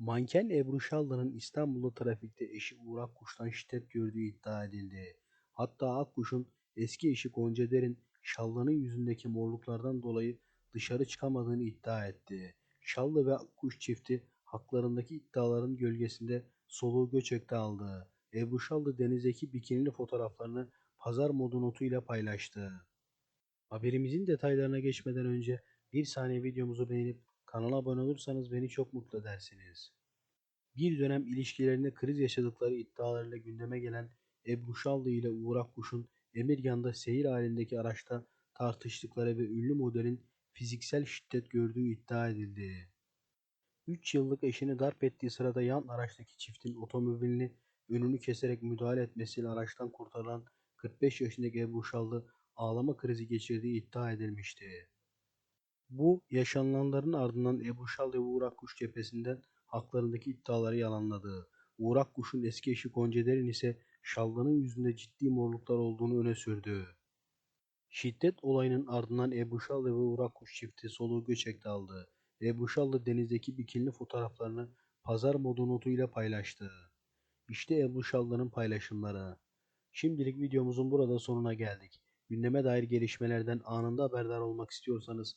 Manken Ebru Şallı'nın İstanbul'da trafikte eşi Uğur Akkuş'tan şiddet gördüğü iddia edildi. Hatta Akkuş'un eski eşi Gonca Derin, Şallı'nın yüzündeki morluklardan dolayı dışarı çıkamadığını iddia etti. Şallı ve Akkuş çifti haklarındaki iddiaların gölgesinde soluğu Göçek'te aldı. Ebru Şallı denizdeki bikinili fotoğraflarını pazar modu notuyla paylaştı. Haberimizin detaylarına geçmeden önce bir saniye videomuzu beğenip kanala abone olursanız beni çok mutlu edersiniz. Bir dönem ilişkilerinde kriz yaşadıkları iddialarıyla gündeme gelen Ebru Şallı ile Uğur Akkuş'un Emirgan'da seyir halindeki araçta tartıştıkları ve ünlü modelin fiziksel şiddet gördüğü iddia edildi. 3 yıllık eşini darp ettiği sırada yan araçtaki çiftin otomobilini önünü keserek müdahale etmesiyle araçtan kurtarılan 45 yaşındaki Ebru Şallı ağlama krizi geçirdiği iddia edilmişti. Bu yaşananların ardından Ebru Şallı ve Uğur Akkuş cephesinden haklarındaki iddiaları yalanladı. Uğur Akkuş'un eski eşi Gonca Derin ise Şallı'nın yüzünde ciddi morluklar olduğunu öne sürdü. Şiddet olayının ardından Ebru Şallı ve Uğur Akkuş çifti soluğu Göçek'te aldı. Ebru Şallı denizdeki bikinli fotoğraflarını pazar modu notuyla paylaştı. İşte Ebru Şallı'nın paylaşımları. Şimdilik videomuzun burada sonuna geldik. Gündeme dair gelişmelerden anında haberdar olmak istiyorsanız